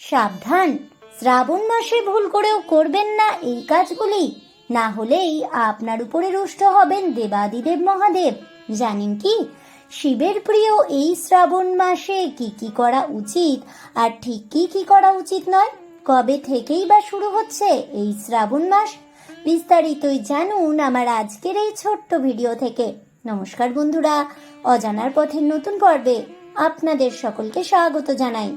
সাবধান। শ্রাবণ মাসে ভুল করেও করবেন না এই কাজগুলি। না হলেই আপনার উপরে রুষ্ট হবেন দেবাদিদেব মহাদেব। জানেন কি? শিবের প্রিয় এই শ্রাবণ মাসে কি কি করা উচিত আর ঠিক কি কি করা উচিত নয়? কবে থেকেই বা শুরু হচ্ছে এই শ্রাবণ মাস? বিস্তারিতই জানুন আমার আজকের এই ছোট্ট ভিডিও থেকে। নমস্কার বন্ধুরা, অজানার পথের নতুন পর্বে আপনাদের সকলকে স্বাগত জানাই।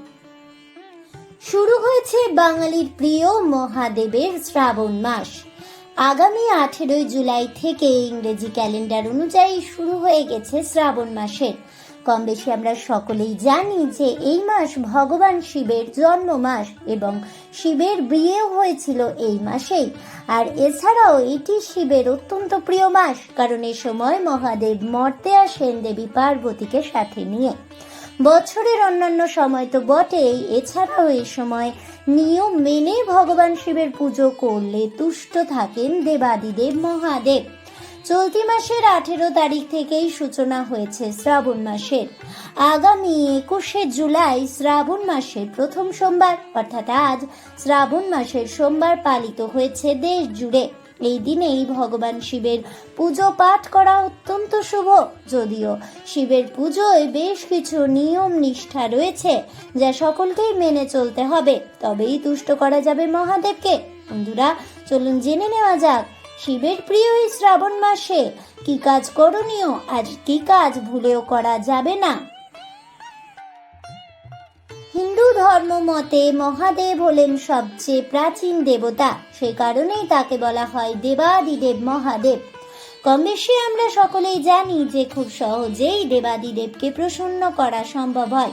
শুরু হয়েছে বাঙালির প্রিয় মহাদেবের শ্রাবণ মাস। আগামী আঠেরোই জুলাই থেকে ইংরেজি ক্যালেন্ডার অনুযায়ী শুরু হয়ে গেছে শ্রাবণ মাসের। কম বেশি আমরা সকলেই জানি যে এই মাস ভগবান শিবের জন্ম মাস এবং শিবের বিয়েও হয়েছিল এই মাসেই। আর এছাড়াও এটি শিবের অত্যন্ত প্রিয় মাস, কারণ এ সময় মহাদেব মর্তে আসেন দেবী পার্বতীকে সাথে নিয়ে। বছরের অন্যান্য সময় তো বটেই। এছাড়াও এই সময় নিয়ম মেনে ভগবান শিবের পুজো করলে তুষ্ট থাকেন দেবাদিদেব মহাদেব। চলতি মাসের আঠেরো তারিখ থেকেই সূচনা হয়েছে শ্রাবণ মাসের। আগামী একুশে জুলাই শ্রাবণ মাসের প্রথম সোমবার, অর্থাৎ আজ শ্রাবণ মাসের সোমবার পালিত হয়েছে দেশ জুড়ে এই দিনেই ভগবান শিবের পুজো পাঠ করা অত্যন্ত শুভ। যদিও শিবের পুজোয় বেশ কিছু নিয়ম নিষ্ঠা রয়েছে যা সকলকেই মেনে চলতে হবে। তবেই তুষ্ট করা যাবে মহাদেবকে। বন্ধুরা, চলুন জেনে নেওয়া যাক শিবের প্রিয় এই শ্রাবণ মাসে কি কাজ করণীয়, আর কি কাজ ভুলেও করা যাবে না। ধর্ম মতে মহাদেব হলেন সবচেয়ে প্রাচীন দেবতা। সে কারণেই তাকে বলা হয় দেবাদিদেব মহাদেব। কম বেশি আমরা সকলেই জানি যে খুব সহজেই দেবাদিদেবকে প্রসন্ন করা সম্ভব হয়।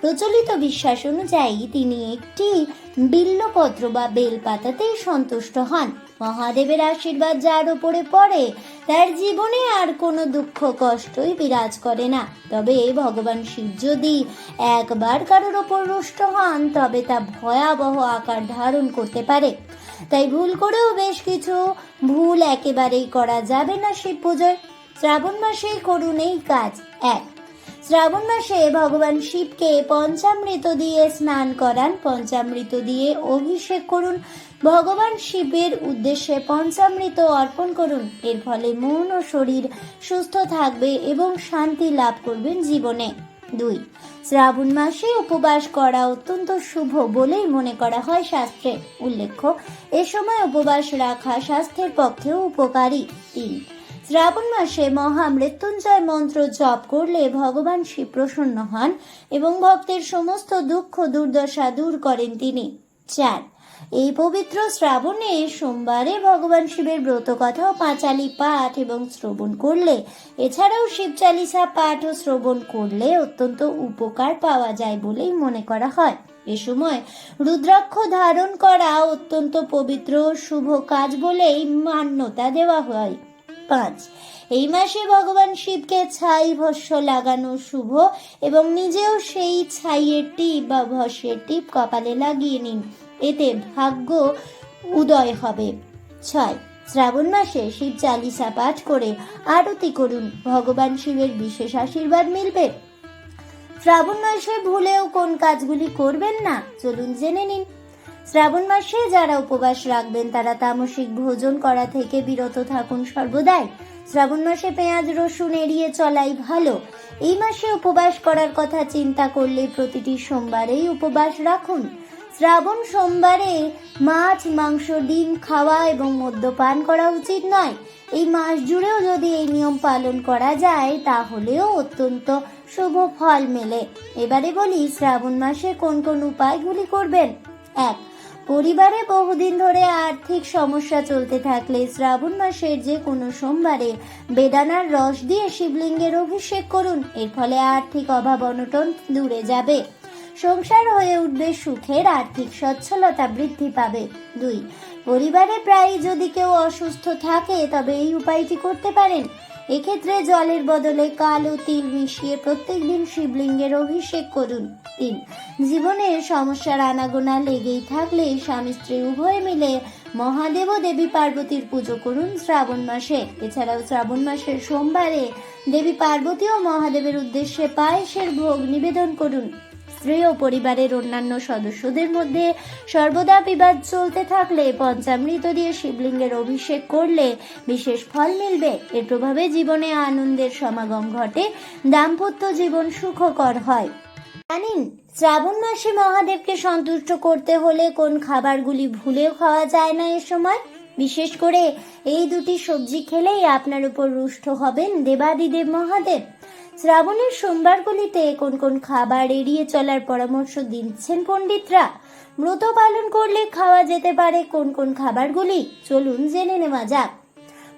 প্রচলিত বিশ্বাস অনুযায়ী তিনি একটি বিল্লপত্র বা বেলপাতাতেই সন্তুষ্ট হন। মহাদেবের আশীর্বাদ যার উপরে পড়ে, তার জীবনে আর কোনো দুঃখ কষ্টই বিরাজ করে না। তবে ভগবান শিব যদি একবার কারোর ওপর রুষ্ট হন, তবে তা ভয়াবহ আকার ধারণ করতে পারে। তাই ভুল করেও বেশ কিছু ভুল একেবারেই করা যাবে না শিব পুজোয়। শ্রাবণ মাসেই করুন এই কাজ। এক শ্রাবণ মাসে ভগবান শিবকে পঞ্চামৃত দিয়ে স্নান করান। পঞ্চামৃত দিয়ে অভিষেক করুন। ভগবান শিবের উদ্দেশ্যে পঞ্চামৃত অর্পণ করুন। এর ফলে মন ও শরীর সুস্থ থাকবে এবং শান্তি লাভ করবেন জীবনে। দুই, শ্রাবণ মাসে উপবাস করা অত্যন্ত শুভ বলেই মনে করা হয় শাস্ত্রে। উল্লেখ্য, এ সময় উপবাস রাখা স্বাস্থ্যের পক্ষেও উপকারী। তিন শ্রাবণ মাসে মহা মৃত্যুঞ্জয় মন্ত্র জপ করলে ভগবান শিব প্রসন্ন হন এবং ভক্তের সমস্ত দুঃখ, দুর্দশা দূর করেন তিনি। চার, এই পবিত্র শ্রাবণে সোমবারে ভগবান শিবের ব্রত কথা ও পাঁচালি পাঠ এবং শ্রবণ করলে, এছাড়াও শিব চালিসা পাঠ ও শ্রবণ করলে অত্যন্ত উপকার পাওয়া যায় বলেই মনে করা হয়। এ সময় রুদ্রাক্ষ ধারণ করা অত্যন্ত পবিত্র শুভ কাজ বলেই মান্যতা দেওয়া হয়। পাঁচ। এই মাসে ভগবান শিবকে ছাই ভস্য লাগানো শুভ এবং নিজেও সেই ছাইয়ের টিপ বা ভস্যের টিপ কপালে লাগিয়ে নিন। এতে ভাগ্য উদয় হবে। ছয়। শ্রাবণ মাসে শিব চালিসা পাঠ করে আরতি করুন। ভগবান শিবের বিশেষ আশীর্বাদ মিলবে। শ্রাবণ মাসে ভুলেও কোন কাজগুলি করবেন না। চলুন জেনে নিন। শ্রাবণ মাসে যারা উপবাস রাখবেন, তারা তামসিক ভোজন করা থেকে বিরত থাকুন সর্বদাই। শ্রাবণ মাসে পেঁয়াজ, রসুন এড়িয়ে চলাই ভালো। এই মাসে উপবাস করার কথা চিন্তা করলে প্রতিটি সোমবারেই উপবাস রাখুন। শ্রাবণ সোমবারে মাছ, মাংস, ডিম খাওয়া এবং মদ্যপান করা উচিত নয়। এই মাস জুড়েও যদি এই নিয়ম পালন করা যায়, তাহলেও অত্যন্ত শুভ ফল মেলে। এবারে বলি, শ্রাবণ মাসে কোন কোন উপায়গুলি করবেন? এক পরিবারে বহুদিন ধরে আর্থিক সমস্যা চলতে থাকলে শ্রাবণ মাসের যে কোনো সোমবারে বেদানার রস দিয়ে শিবলিঙ্গের অভিষেক করুন। এর ফলে আর্থিক অভাব অনটন দূরে যাবে। সংসার হয়ে উঠবে সুখের আর্থিক সচ্ছলতা বৃদ্ধি পাবে। দুই, পরিবারে প্রায় যদি কেউ অসুস্থ থাকে, তবে এই উপায়টি করতে পারেন। এক্ষেত্রে জলের বদলে কালো তিল মিশিয়ে প্রত্যেক দিন শিবলিঙ্গের অভিষেক করুন তিন। জীবনে সমস্যার আনাগোনা লেগেই থাকলে স্বামী স্ত্রী উভয়ে মিলে মহাদেব দেবী পার্বতীর পুজো করুন শ্রাবণ মাসে। এছাড়াও শ্রাবণ মাসের সোমবারে দেবী পার্বতী ও মহাদেবের উদ্দেশ্যে পায়েসের ভোগ নিবেদন করুন। স্ত্রী ও পরিবারের অন্যান্য সদস্যদের মধ্যে সর্বদা বিবাদ চলতে থাকলে পঞ্চামৃত দিয়ে শিবলিঙ্গের অভিষেক করলে বিশেষ ফল মিলবে। এর প্রভাবে জীবনে আনন্দের সমাগম ঘটে, দাম্পত্য জীবন সুখকর হয়। জানেন, শ্রাবণ মাসে মহাদেবকে সন্তুষ্ট করতে হলে কোন খাবারগুলি ভুলেও খাওয়া যায় না এ সময়? বিশেষ করে এই দুটি সবজি খেলেই আপনার উপর রুষ্ট হবেন দেবাদিদেব মহাদেব। শ্রাবণের সোমবারগুলিতে কোন কোন খাবার এড়িয়ে চলার পরামর্শ দিচ্ছেন পণ্ডিতরা? ব্রত পালন করলে খাওয়া যেতে পারে কোন কোন খাবারগুলি? চলুন জেনে নেওয়া যাক।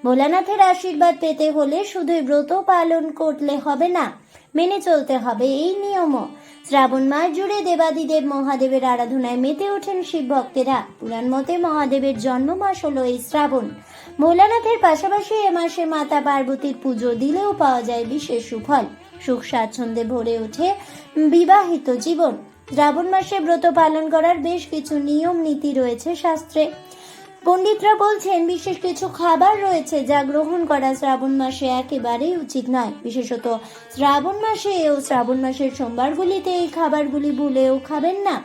ভোলানাথের আশীর্বাদ পেতে হলে শুধুই ব্রত পালন করলে হবে না, মেনে চলতে হবে এই নিয়মও। শ্রাবণ মাস জুড়ে দেবাদিদেব মহাদেবের আরাধনায় মেতে ওঠেন শিব ভক্তেরা পুরাণ মতে মহাদেবের জন্ম মাস হলো এই শ্রাবণ। ভোলানাথের পাশাপাশি এ মাসে মাতা পার্বতীর পুজো দিলেও পাওয়া যায় বিশেষ সুফল। সুখ স্বাচ্ছন্দ্যে ভরে ওঠে বিবাহিত জীবন। শ্রাবণ মাসে ব্রত পালন করার বেশ কিছু নিয়ম নীতি রয়েছে শাস্ত্রে। পণ্ডিতরা বলছেন, বিশেষ কিছু খাবার রয়েছে যা গ্রহণ করা শ্রাবণ মাসে একেবারেই উচিত নয়। বিশেষত শ্রাবণ মাসে ও শ্রাবণ মাসের সোমবারগুলিতে এই খাবারগুলি ভুলেও খাবেন না।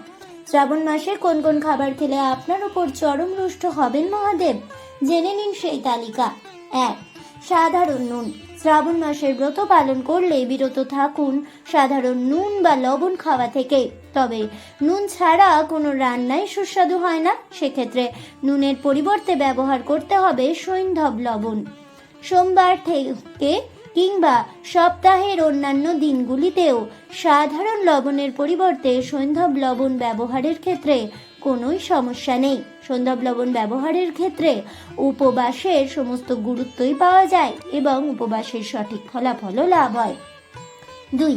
শ্রাবণ মাসে কোন কোন খাবার খেলে আপনার উপর চরম রুষ্ট হবেন মহাদেব। জেনে নিন সেই তালিকা। এক, সাধারণ নুন। শ্রাবণ মাসের ব্রত পালন করলে বিরত থাকুন সাধারণ নুন বা লবণ খাওয়া থেকে। তবে নুন ছাড়া কোনো রান্নাই সুস্বাদু হয় না। সেক্ষেত্রে নুনের পরিবর্তে ব্যবহার করতে হবে সৈন্ধব লবণ। সোমবার থেকে কিংবা সপ্তাহের অন্যান্য দিনগুলিতেও সাধারণ লবণের পরিবর্তে সৈন্ধব লবণ ব্যবহারের ক্ষেত্রে কোনোই সমস্যা নেই। সৈন্ধব লবণ ব্যবহারের ক্ষেত্রে উপবাসের সমস্ত গুরুত্বই পাওয়া যায় এবং উপবাসের সঠিক ফলাফলও লাভ হয়। দুই,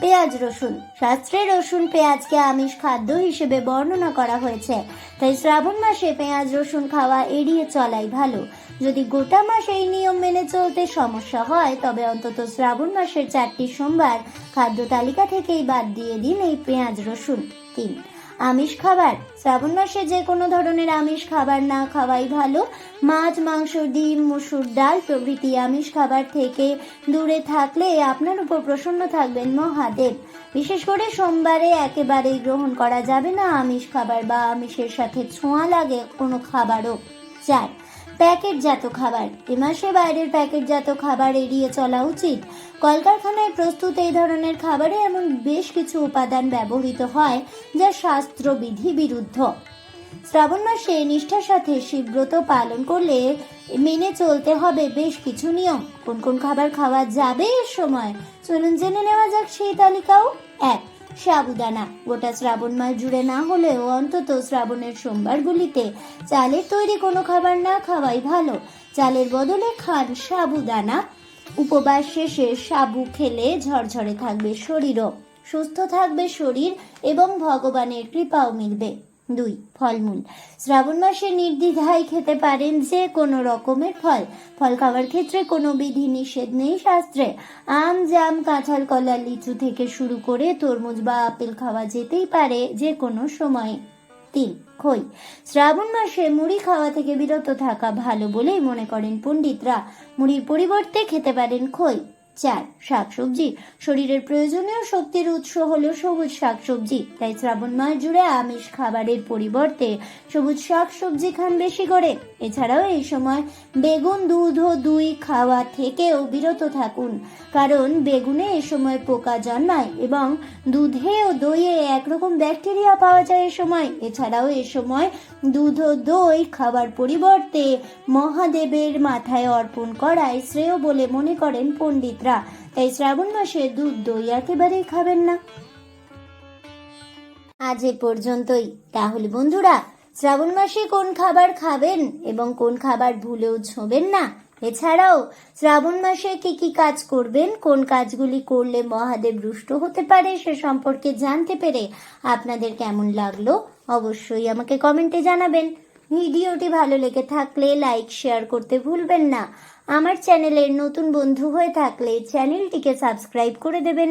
পেঁয়াজ রসুন। শাস্ত্রে রসুন পেঁয়াজকে আমিষ খাদ্য হিসেবে বর্ণনা করা হয়েছে। তাই শ্রাবণ মাসে পেঁয়াজ রসুন খাওয়া এড়িয়ে চলাই ভালো। যদি গোটা মাস এই নিয়ম মেনে চলতে সমস্যা হয়, তবে অন্তত শ্রাবণ মাসের চারটি সোমবার খাদ্য তালিকা থেকেই বাদ দিয়ে দিন এই পেঁয়াজ রসুন। তিন আমিষ খাবার? শ্রাবণ মাসে যে কোনো ধরনের আমিষ খাবার না খাওয়াই ভালো। মাছ, মাংস, ডিম, মুসুর ডাল প্রভৃতি আমিষ খাবার থেকে দূরে থাকলে আপনার উপর প্রসন্ন থাকবেন মহাদেব। বিশেষ করে সোমবারে একেবারেই গ্রহণ করা যাবে না আমিষ খাবার বা আমিষের সাথে ছোঁয়া লাগে কোনো খাবারও। চার প্যাকেটজাত খাবার। এ মাসে বাইরের প্যাকেটজাত খাবার এড়িয়ে চলা উচিত। কলকারখানায় প্রস্তুত এই ধরনের খাবারে এমন বেশ কিছু উপাদান ব্যবহৃত হয়, যা শাস্ত্রবিধি বিরুদ্ধ। শ্রাবণ মাসে নিষ্ঠার সাথে শিবব্রত পালন করলে মেনে চলতে হবে বেশ কিছু নিয়ম। কোন কোন খাবার খাওয়া যাবে এর সময়? চলুন জেনে নেওয়া যাক সেই তালিকাও এক। সাবুদানা। গোটা শ্রাবণ মাস জুড়ে না হলেও অন্তত শ্রাবণের সোমবারগুলিতে চালের তৈরি কোনো খাবার না খাওয়াই ভালো। চালের বদলে খান সাবুদানা। উপবাস শেষে সাবু খেলে ঝরঝরে থাকবে শরীরও। সুস্থ থাকবে শরীর এবং ভগবানের কৃপাও মিলবে। দুই, ফলমূল। শ্রাবণ মাসে নির্দ্বিধায় খেতে পারেন যে কোনো রকমের ফল। ফল খাওয়ার ক্ষেত্রে কোনো বিধি নিষেধ নেই শাস্ত্রে। আম, জাম, কাঁঠাল, কলা, লিচু থেকে শুরু করে তরমুজ বা আপেল খাওয়া যেতেই পারে যে কোনো সময়ে। তিন, খই। শ্রাবণ মাসে মুড়ি খাওয়া থেকে বিরত থাকা ভালো বলেই মনে করেন পণ্ডিতরা। মুড়ির পরিবর্তে খেতে পারেন খই। চার, শাকসবজি। শরীরের প্রয়োজনীয় শক্তির উৎস হলো সবুজ শাকসবজি। তাই শ্রাবণ মাস জুড়ে আমিষ খাবারের পরিবর্তে সবুজ শাকসবজি খান বেশি করে। এছাড়াও এই সময় বেগুন দুধ ও দুই খাওয়া থেকেও বিরত থাকুন, কারণ বেগুনে এ সময় পোকা জন্মায় এবং দুধে ও দইয়ে একরকম ব্যাকটেরিয়া পাওয়া যায় এ সময়। এছাড়াও এ সময় দুধ ও দই খাবার পরিবর্তে মহাদেবের মাথায় অর্পণ করায় শ্রেয় বলে মনে করেন পণ্ডিতরা। তাই শ্রাবণ মাসে দুধ দই একেবারেই খাবেন না। আজ এ পর্যন্তই। তাহলে বন্ধুরা শ্রাবণ মাসে কোন খাবার খাবেন এবং কোন খাবার ভুলেও ছোবেন না? এছাড়াও, শ্রাবণ মাসে কি কি কাজ করবেন? কোন কাজগুলি করলে মহাদেব রুষ্ট হতে পারে? সে সম্পর্কে জানতে পেরে আপনাদের কেমন লাগল অবশ্যই আমাকে কমেন্টে জানাবেন। ভিডিওটি ভালো লেগে থাকলে লাইক, শেয়ার করতে ভুলবেন না। আমার চ্যানেলের নতুন বন্ধু হয়ে থাকলে চ্যানেলটিকে সাবস্ক্রাইব করে দেবেন।